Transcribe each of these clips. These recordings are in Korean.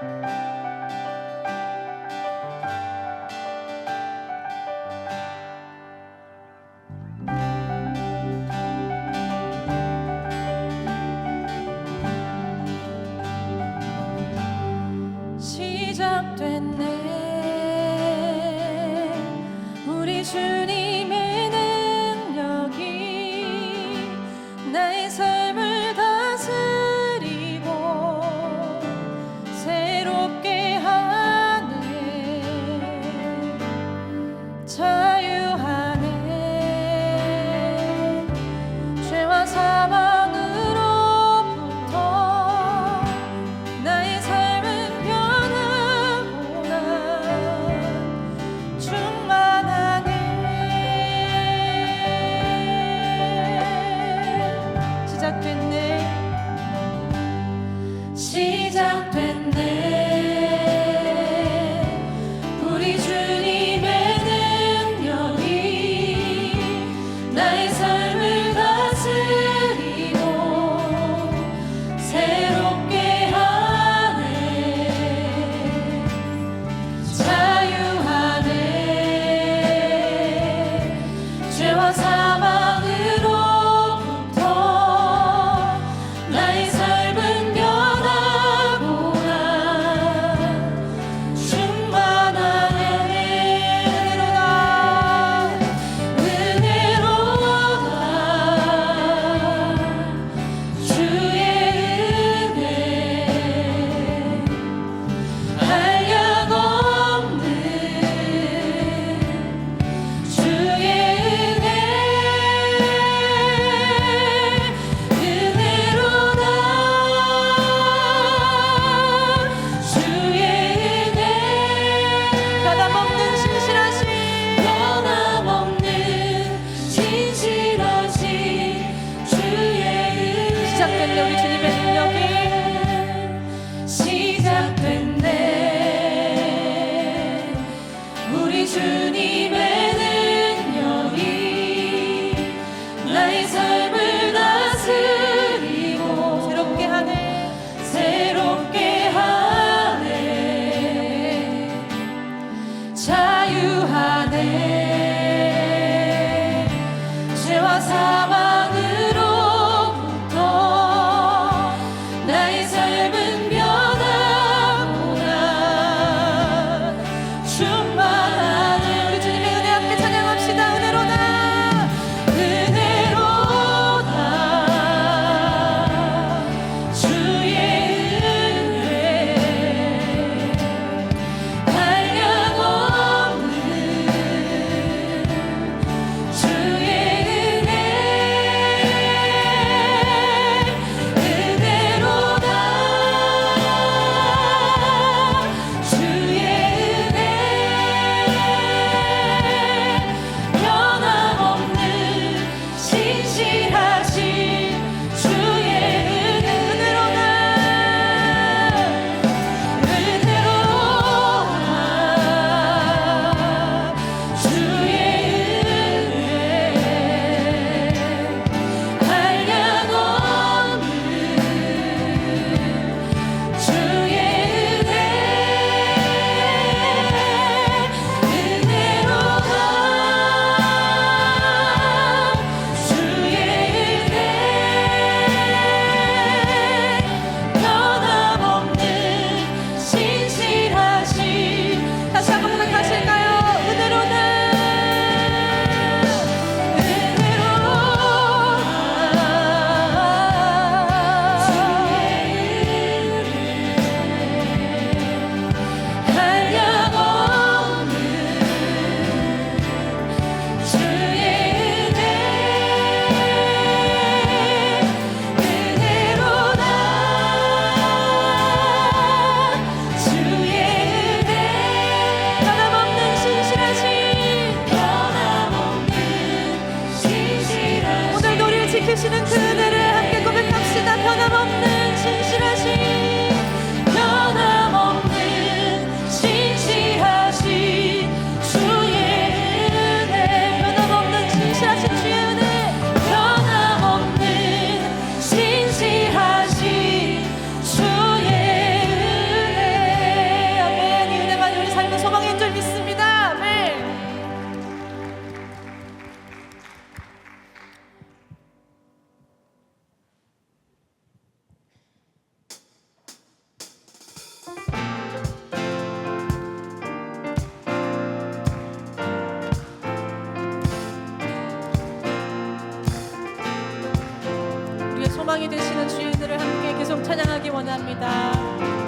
시 주인들을 함께 계속 찬양하기 원합니다.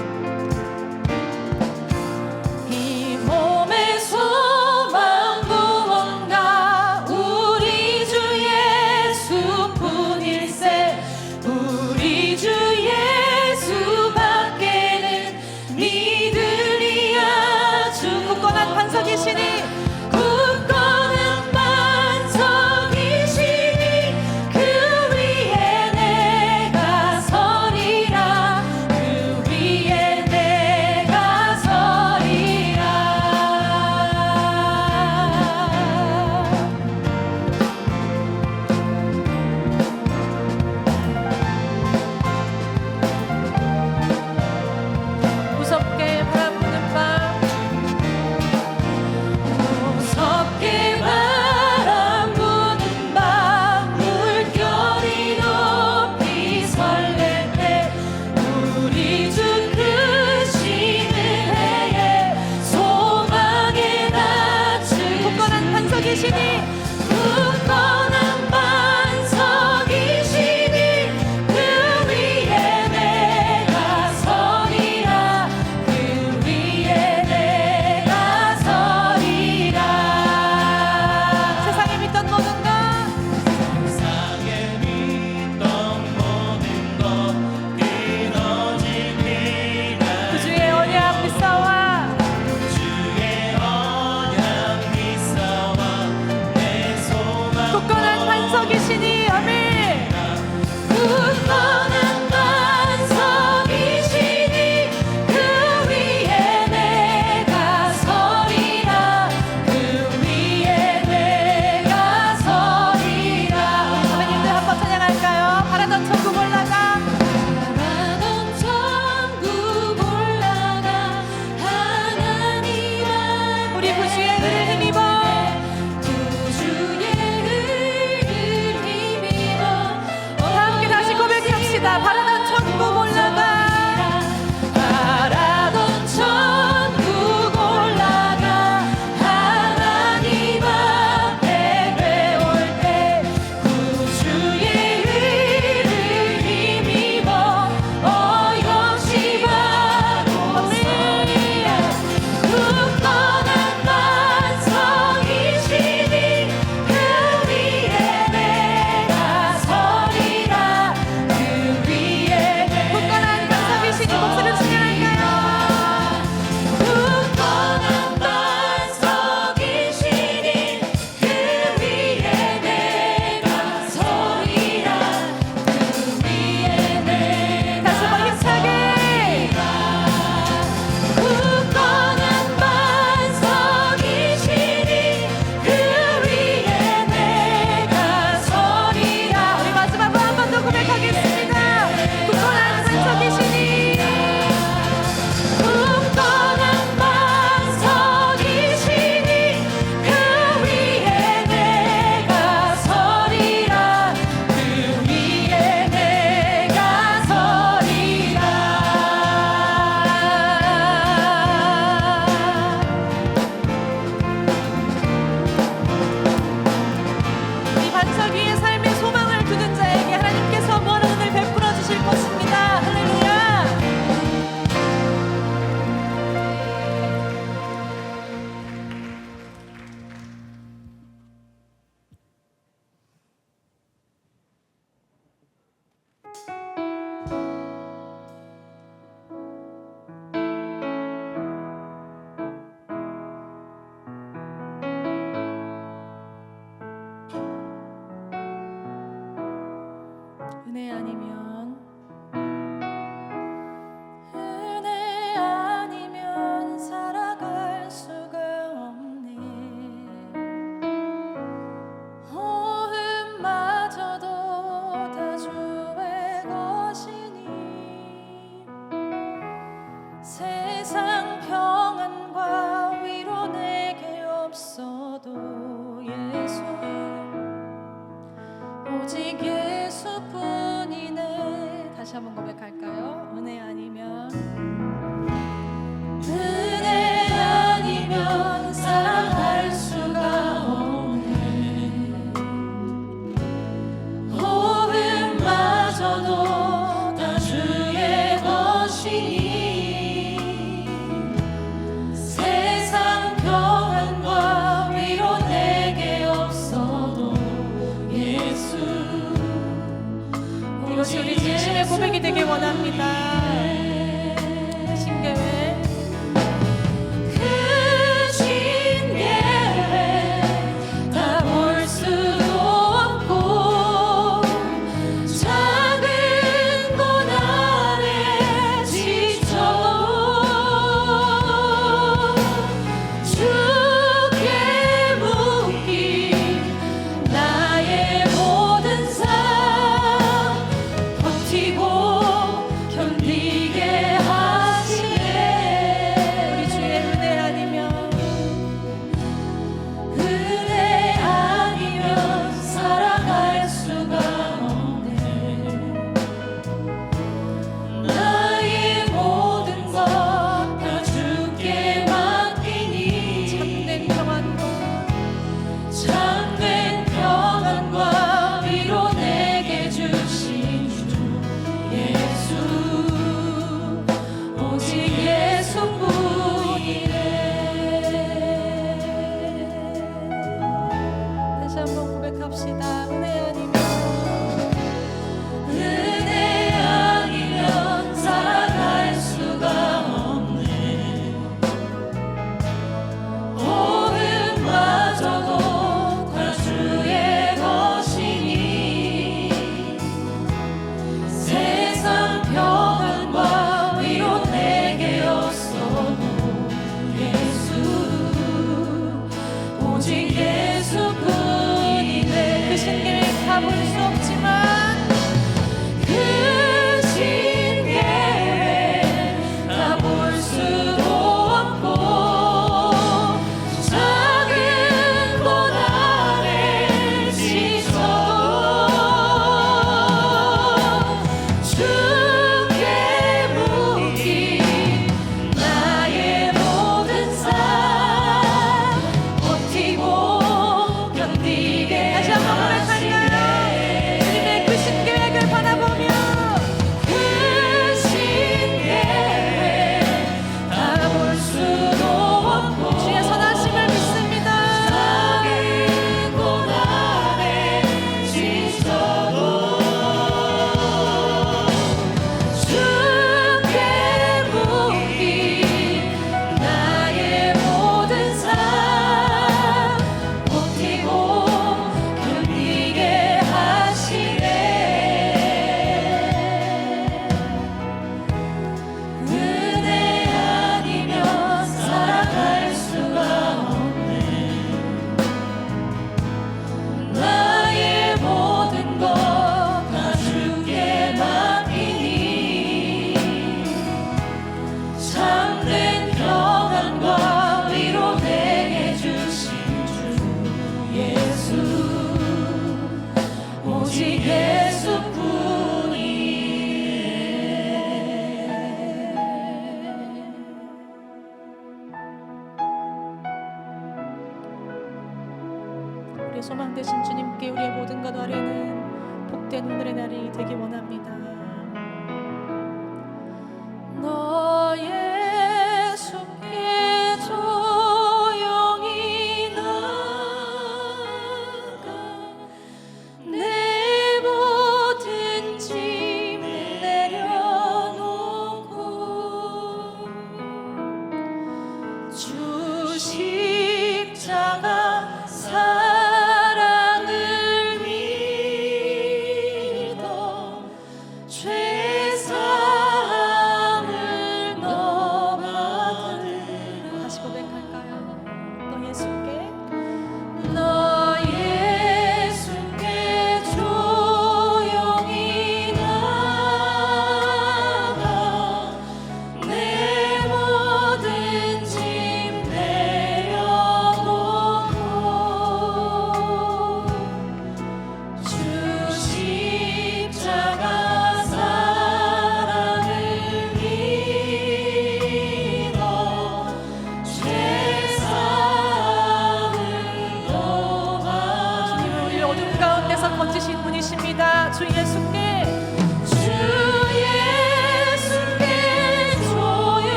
那样。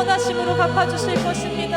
선하심으로 갚아주실 것입니다.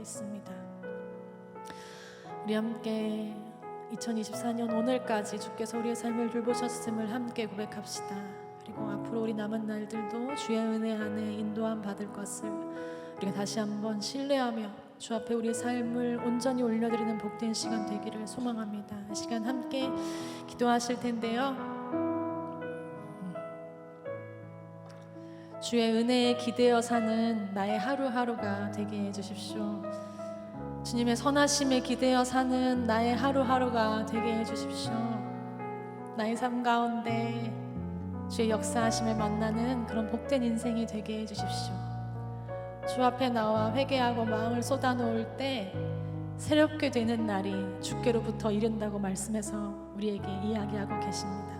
있습니다. 우리 함께 2024년 오늘까지 주께서 우리의 삶을 돌보셨음을 함께 고백합시다. 그리고 앞으로 우리 남은 날들도 주의 은혜 안에 인도함 받을 것을 우리가 다시 한번 신뢰하며 주 앞에 우리의 삶을 온전히 올려드리는 복된 시간 되기를 소망합니다. 이 시간 함께 기도하실 텐데요. 주의 은혜에 기대어 사는 나의 하루하루가 되게 해 주십시오. 주님의 선하심에 기대어 사는 나의 하루하루가 되게 해 주십시오. 나의 삶 가운데 주의 역사하심을 만나는 그런 복된 인생이 되게 해 주십시오. 주 앞에 나와 회개하고 마음을 쏟아놓을 때 새롭게 되는 날이 주께로부터 이른다고 말씀해서 우리에게 이야기하고 계십니다.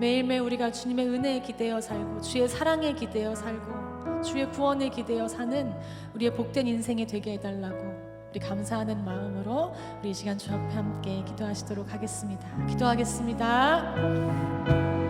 매일매일 우리가 주님의 은혜에 기대어 살고 주의 사랑에 기대어 살고 주의 구원에 기대어 사는 우리의 복된 인생이 되게 해달라고 우리 감사하는 마음으로 우리 이 시간 주 앞에 함께 기도하시도록 하겠습니다. 기도하겠습니다.